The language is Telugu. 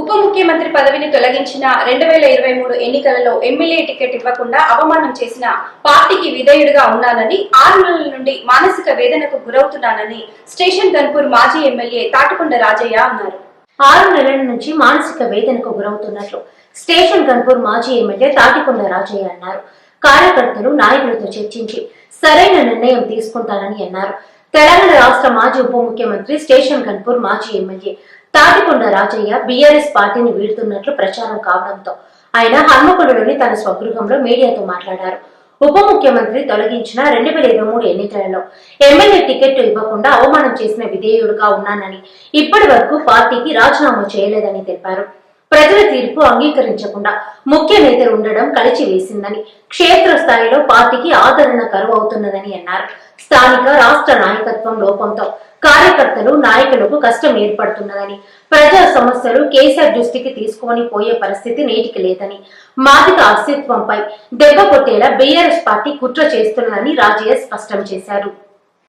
ఉప ముఖ్యమంత్రి పదవిని తొలగించిన రెండు వేల ఇరవై మూడు ఎన్నికలలో ఎమ్మెల్యే టికెట్ ఇవ్వకుండా అవమానం చేసిన పార్టీకి విధేయుడిగా ఉన్నానని ఆరు నెలల నుండి మానసిక వేదనకు గురవుతున్నానని స్టేషన్ ధన్పూర్ మాజీ ఎమ్మెల్యే తాటికొండ రాజయ్య అన్నారు. ఆరు నెలల నుంచి మానసిక వేదనకు గురవుతున్నట్లు స్టేషన్ గన్పూర్ మాజీ ఎమ్మెల్యే తాటికొండ రాజయ్య అన్నారు. కార్యకర్తలు నాయకులతో చర్చించి సరైన నిర్ణయం తీసుకుంటానని అన్నారు. తెలంగాణ రాష్ట్ర మాజీ ఉప ముఖ్యమంత్రి స్టేషన్ కన్పూర్ మాజీ ఎమ్మెల్యే తాటికొండ రాజయ్య బీఆర్ఎస్ పార్టీని వీడుతున్నట్లు ప్రచారం కావడంతో ఆయన హన్మకొండలోని తన స్వగృహంలో మీడియాతో మాట్లాడారు. ఉప ముఖ్యమంత్రి తొలగించిన రెండు వేల ఇరవై మూడు ఎన్నికలలో ఎమ్మెల్యే టికెట్ ఇవ్వకుండా అవమానం చేసిన విధేయుడుగా ఉన్నానని ఇప్పటి వరకు పార్టీకి రాజీనామా చేయలేదని తెలిపారు. ప్రజల తీర్పు అంగీకరించకుండా ముఖ్య నేతలు ఉండడం కలిసి వేసిందని క్షేత్రస్థాయిలో పార్టీకి ఆదరణ కరువు అవుతున్నదని అన్నారు. స్థానిక రాష్ట్ర నాయకత్వం లోపంతో కార్యకర్తలు నాయకులకు కష్టం ఏర్పడుతున్నదని ప్రజా సమస్యలు కేసీఆర్ దృష్టికి తీసుకొని పోయే పరిస్థితి నేటికి లేదని మాదిక అస్తిత్వంపై దెబ్బ కొట్టేలా బీఆర్ఎస్ పార్టీ కుట్ర చేస్తున్నదని రాజయ్య స్పష్టం చేశారు.